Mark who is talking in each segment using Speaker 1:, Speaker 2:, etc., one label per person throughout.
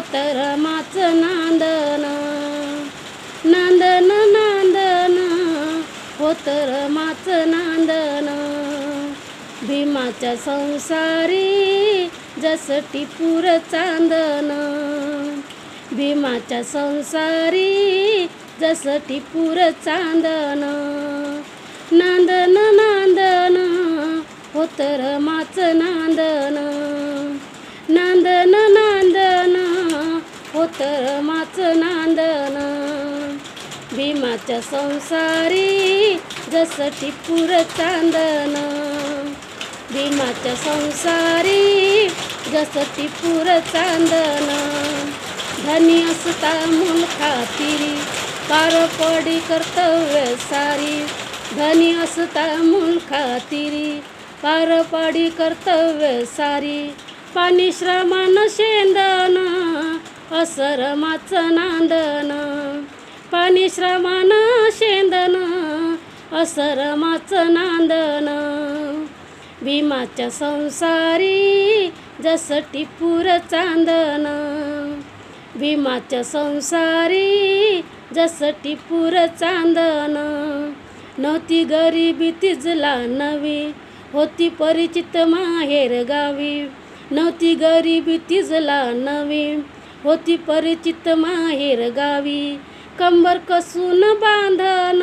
Speaker 1: तर माच नांदन. नांदन नांदन. होतर माच नांदन. भीमाच्या संसारी जस टिपूर चांदन. भीमाच्या संसारी जस टिपूर चांदन. नांदन नांदन. होतर माच नांदन नांदन. भीमाच्या संसारी जस टिपूर चांदन भीमाच्या संसारी जस टिपूर चांदन धनी असता मूल खातिरी पार पडी कर्तव्य सारी. धनी असता मूल खातिरी पार पाडी कर्तव्य सारी. पाणी श्रमान शेंदन असरमाचं नांदन पाणी श्रमानं शेंदन असरमाचं नांदन भीमाच्या संसारी जस टिपूर चांदन भीमाच्या संसारी जस टिपूर चांदन नव्हती गरिबी तिजला नवी होती परिचित माहेर गावी. नव्हती गरिबी तिजला नवी होती परिचित माहेर गावी. कंबर कसून बांधन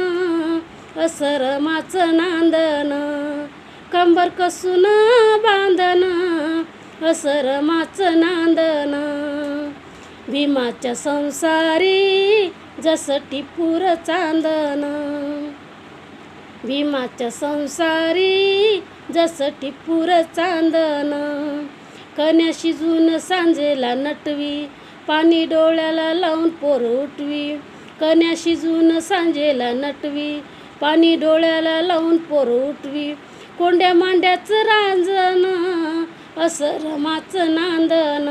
Speaker 1: असरमाचं नांदन कंबर कसून बांधन असरमाचं नांदन भीमाच्या संसारी जस टिपूर चांदन भीमाच्या संसारी जस टिपूर चांदन कन्या शिजून सांजेला नटवी पाणी डोळ्याला लावून पोर उठवी. कन्या शिजून सांजेला नटवी पाणी डोळ्याला लावून पोर उठवी. कोंड्या मांड्याचं रांजण असं रमाचं नांदण.